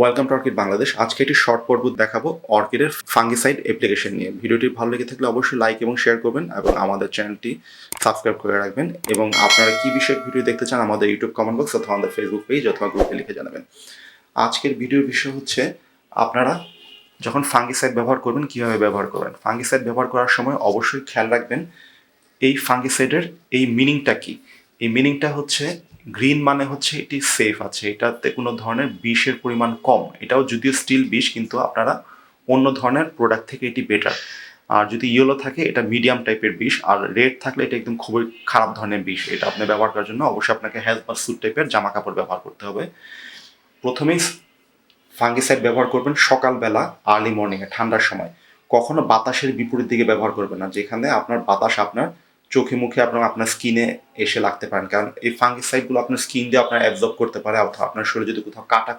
Welcome to orchid Bangladesh আজকে একটি short পর্ব দেখাবো অর্কিডের ফাঙ্গিসাইড অ্যাপ্লিকেশন নিয়ে। ভিডিওটি ভালো লেগে থাকলে অবশ্যই লাইক এবং শেয়ার করবেন এবং আমাদের চ্যানেলটি সাবস্ক্রাইব করে রাখবেন। এবং আপনারা কি বিষয়ে ভিডিও দেখতে চান আমাদের ইউটিউব কমেন্ট বক্স অথবা আমাদের ফেসবুক পেজ অথবা গ্রুপে লিখে জানাবেন। আজকের ভিডিওর বিষয় হচ্ছে আপনারা যখন ফাঙ্গিসাইড ব্যবহার করবেন, কীভাবে ব্যবহার করবেন? ফাঙ্গিসাইড ব্যবহার করার সময় অবশ্যই খেয়াল রাখবেন, এই ফাঙ্গিসাইডের এই মিনিংটা কি? এই মিনিংটা হচ্ছে গ্রিন মানে হচ্ছে এটি সেফ আছে। এটাতে কোনো ধরনের বিষের পরিমাণ কম। এটাও যদিও স্টিল বিষ, কিন্তু আপনারা অন্য ধরনের প্রোডাক্ট থেকে এটি বেটার আর যদি ইয়েলো থাকে, এটা মিডিয়াম টাইপের বিষ। আর রেড থাকলে এটা একদম খুবই খারাপ ধরনের বিষ। এটা আপনি ব্যবহার করার জন্য অবশ্যই আপনাকে হেলথ বা স্যুট টাইপের জামা কাপড় ব্যবহার করতে হবে। প্রথমেই ফাঙ্গিসাইড ব্যবহার করবেন সকালবেলা আর্লি মর্নিংয়ে ঠান্ডার সময়। কখনো বাতাসের বিপরীত দিকে ব্যবহার করবেন না। যেখানে আপনার বাতাস আপনার চোখে মুখে আপনার আপনার স্কিনে এসে লাগতে পারেন। কারণ এই ফাঙ্গিসাইডগুলো আপনার স্কিন দিয়ে আপনার অ্যাবজর্ব করতে পারে, অথবা আপনার শরীরে যদি কোথাও কাটা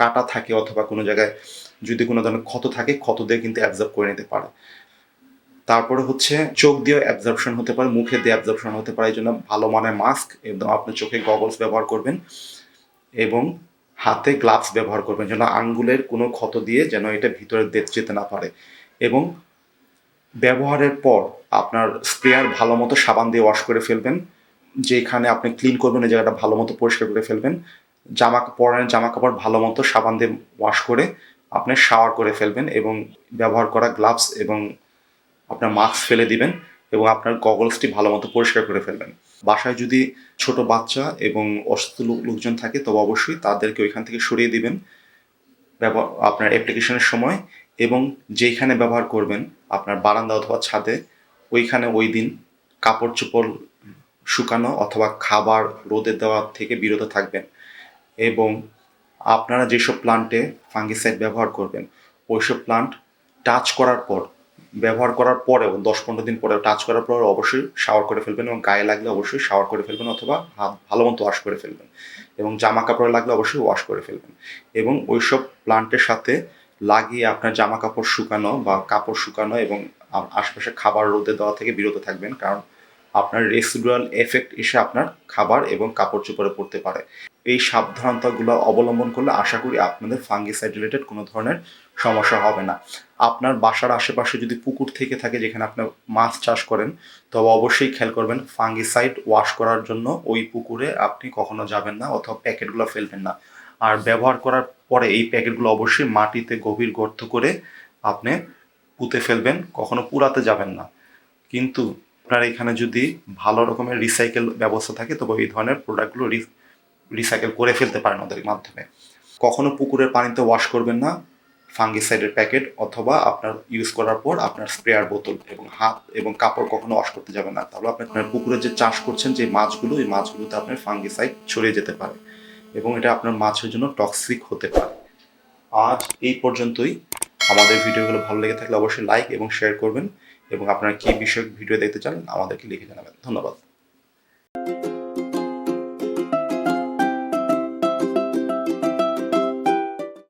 কাটা থাকে অথবা কোনো জায়গায় যদি কোনো ধরনের ক্ষত থাকে, ক্ষত দিয়ে কিন্তু অ্যাবজর্ব করে নিতে পারে। তারপরে হচ্ছে চোখ দিয়ে অ্যাবজর্পশন হতে পারে, মুখে দিয়ে অ্যাবজর্পশন হতে পারে, এই জন্য ভালো মানের মাস্ক এবং আপনার চোখে গগলস ব্যবহার করবেন এবং হাতে গ্লাভস ব্যবহার করবেন, যেন আঙ্গুলের কোনো ক্ষত দিয়ে যেন এটা ভিতরে যেতে না পারে। এবং ব্যবহারের পর আপনার স্প্রেয়ার ভালো মতো সাবান দিয়ে ওয়াশ করে ফেলবেন, যেখানে আপনি ক্লিন করবেন, এই জায়গাটা ভালো মতো পরিষ্কার করে ফেলবেন। জামা পরের জামা কাপড় ভালো মতো সাবান দিয়ে ওয়াশ করে আপনি শাওয়ার করে ফেলবেন এবং ব্যবহার করা গ্লাভস এবং আপনার মাস্ক ফেলে দিবেন এবং আপনার গগলসটি ভালো মতো পরিষ্কার করে ফেলবেন। বাসায় যদি ছোট বাচ্চা এবং অসুস্থ লোকজন থাকে, তবে অবশ্যই তাদেরকে ওইখান থেকে সরিয়ে দিবেন। ব্যবহার আপনার অ্যাপ্লিকেশনের সময় এবং যেইখানে ব্যবহার করবেন, আপনার বারান্দা অথবা ছাদে, ওইখানে ওই দিন কাপড় চোপড় শুকানো অথবা খাবার রোদে দেওয়া থেকে বিরত থাকবেন এবং আপনারা যেসব প্লান্টে ফাঙ্গিসাইড ব্যবহার করবেন, ওইসব প্লান্ট টাচ করার পর, ব্যবহার করার পরেও, দশ পনেরো দিন পরেও টাচ করার পর অবশ্যই শাওয়ার করে ফেলবেন এবং গায়ে লাগলে অবশ্যই শাওয়ার করে ফেলবেন অথবা হাত ভালো মতো ওয়াশ করে ফেলবেন এবং জামা কাপড়ে লাগলে অবশ্যই ওয়াশ করে ফেলবেন এবং ওইসব প্লান্টের সাথে লাগিয়ে আপনার জামা কাপড় শুকানো বা কাপড় শুকানো এবং আশপাশে খাবার রোদে দেওয়া থেকে বিরত থাকবেন, কারণ আপনার রেসিডুয়াল এফেক্ট এসে আপনার খাবার এবং কাপড় চোপড়ে পড়তে পারে। এই সাবধানতাগুলো অবলম্বন করলে আশা করি আপনাদের ফাঙ্গিসাইড রিলেটেড কোনো ধরনের সমস্যা হবে না। আপনার বাসার আশেপাশে যদি পুকুর থেকে থাকে যেখানে আপনি মাছ চাষ করেন, তবে অবশ্যই খেয়াল করবেন ফাঙ্গিসাইড ওয়াশ করার জন্য ওই পুকুরে আপনি কখনো যাবেন না অথবা প্যাকেটগুলো ফেলবেন না। আর ব্যবহার করার পরে এই প্যাকেটগুলো অবশ্যই মাটিতে গভীর গর্ত করে আপনি পুঁতে ফেলবেন, কখনো পুরাতে যাবেন না। কিন্তু আপনার এখানে যদি ভালো রকমের রিসাইকেল ব্যবস্থা থাকে, তবে এই ধরনের প্রোডাক্টগুলো রিসাইকেল করে ফেলতে পারেন ওদের মাধ্যমে। কখনো পুকুরের পানিতে ওয়াশ করবেন না ফাঙ্গিসাইডের প্যাকেট অথবা আপনার ইউজ করার পর আপনার স্প্রেয়ার বোতল এবং হাত এবং কাপড় কখনো ওয়াশ করতে যাবেন না। তাহলে আপনি আপনার পুকুরে যে চাষ করছেন, যে মাছগুলো এই মাছগুলোতে আপনার ফাঙ্গিসাইড ছড়িয়ে যেতে পারে। এবং এটা আপনার মাছের জন্য টক্সিক হতে পারে। আজ এই পর্যন্তই। আমাদের ভিডিওগুলো ভালো লেগে থাকলে অবশ্যই লাইক এবং শেয়ার করবেন এবং আপনারা কী বিষয়ক ভিডিও দেখতে চান আমাদেরকে লিখে জানাবেন। ধন্যবাদ।